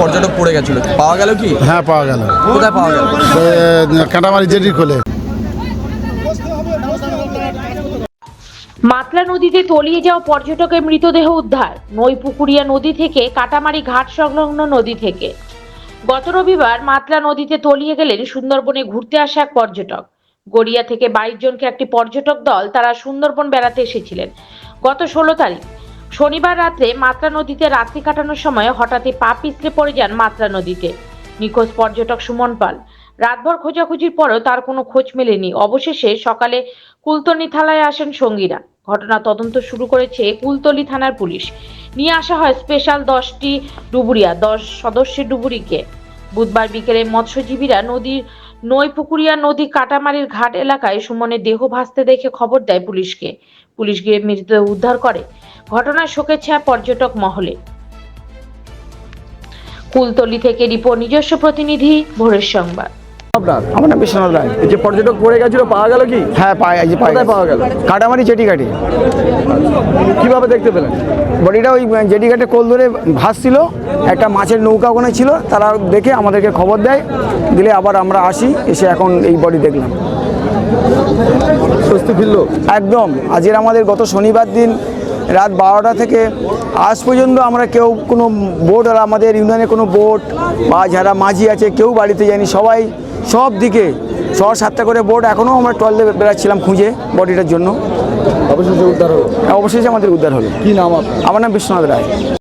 পর্যটক পড়ে গেছিল। পাওয়া গেল কি? হ্যাঁ পাওয়া গেল। কোথায় পাওয়া গেল? কাঁটামারি জেটির খোলে। মাতলা নদীতে তলিয়ে যাওয়া পর্যটকের মৃতদেহ উদ্ধার। নৈপুকুরিয়া নদী থেকে কাটামারি ঘাট সংলগ্ন নদী থেকে। গত রবিবার মাতলা নদীতে তলিয়ে গেলেন সুন্দরবনে ঘুরতে আসা এক পর্যটক। গড়িয়া থেকে বাইশ জনকে একটি পর্যটক দল তারা সুন্দরবন বেড়াতে এসেছিলেন। গত ষোলো তারিখ শনিবার রাত্রে মাত্রা নদীতে রাত্রি কাটানোর সময় হঠাৎই পা পিছলে পড়ে যান মাত্রা নদীতে। নিখোঁজ পর্যটক সুমন পাল। রাতভর খোঁজাখুঁজির পরও তার কোনো খোঁজ মেলেনি। অবশেষে সকালে কুলতলি থালায় আসেন সঙ্গীরা। ঘটনা তদন্ত শুরু করেছে কুলতলি থানার পুলিশ। নিয়ে আসা হয় স্পেশাল দশটি ডুবুরিয়া, দশ সদস্যের ডুবুরিকে। বুধবার বিকেলে মৎস্যজীবীরা নদীর নৈপুকুরিয়া নদী কাটামারির ঘাট এলাকায় সুমনের দেহ ভাসতে দেখে খবর দেয় পুলিশকে। পুলিশ গিয়ে মৃতদেহ উদ্ধার করে। ঘটনায় শোকের ছায়া পর্যটক মহলে। কুলতলি থেকে রিপোর্ট নিজস্ব প্রতিনিধি ভোরের সংবাদ। আপনার আমার নাম বিশ্বনাথ রায়। যে পর্যটক পড়ে গেছিল পাওয়া গেল কি? হ্যাঁ পাওয়া গেল? কাটামারি জেটি ঘাটে কীভাবে দেখতে পেলেন? বডিটা ওই জেটিঘাটে কোল ধরে ভাসছিল। একটা মাছের নৌকা ওখানে ছিল তারা দেখে আমাদেরকে খবর দেয়। দিলে আবার আমরা আসি এসে এখন এই বডি দেখলাম। স্বস্তি ফিরলো? একদম। আজকের আমাদের গত শনিবার দিন রাত বারোটা থেকে আজ পর্যন্ত আমরা কেউ কোনো বোট আর আমাদের ইউনিয়নে কোনো বোট বা যারা মাঝি আছে কেউ বাড়িতে যায়নি। সবাই সব দিকে ছ সাতটা করে বোট এখনও আমরা টল দিয়ে বেড়াচ্ছিলাম খুঁজে বডিটার জন্য। অবশেষে উদ্ধার হলো। অবশেষে আমাদের উদ্ধার হলো। কী নাম আমার নাম বিশ্বনাথ রায়।